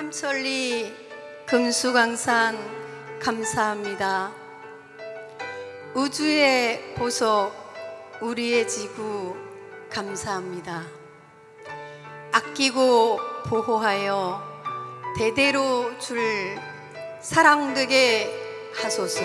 삼천리 금수강산 감사합니다. 우주의 보석 우리의 지구 감사합니다. 아끼고 보호하여 대대로 줄 사랑되게 하소서.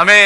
아멘.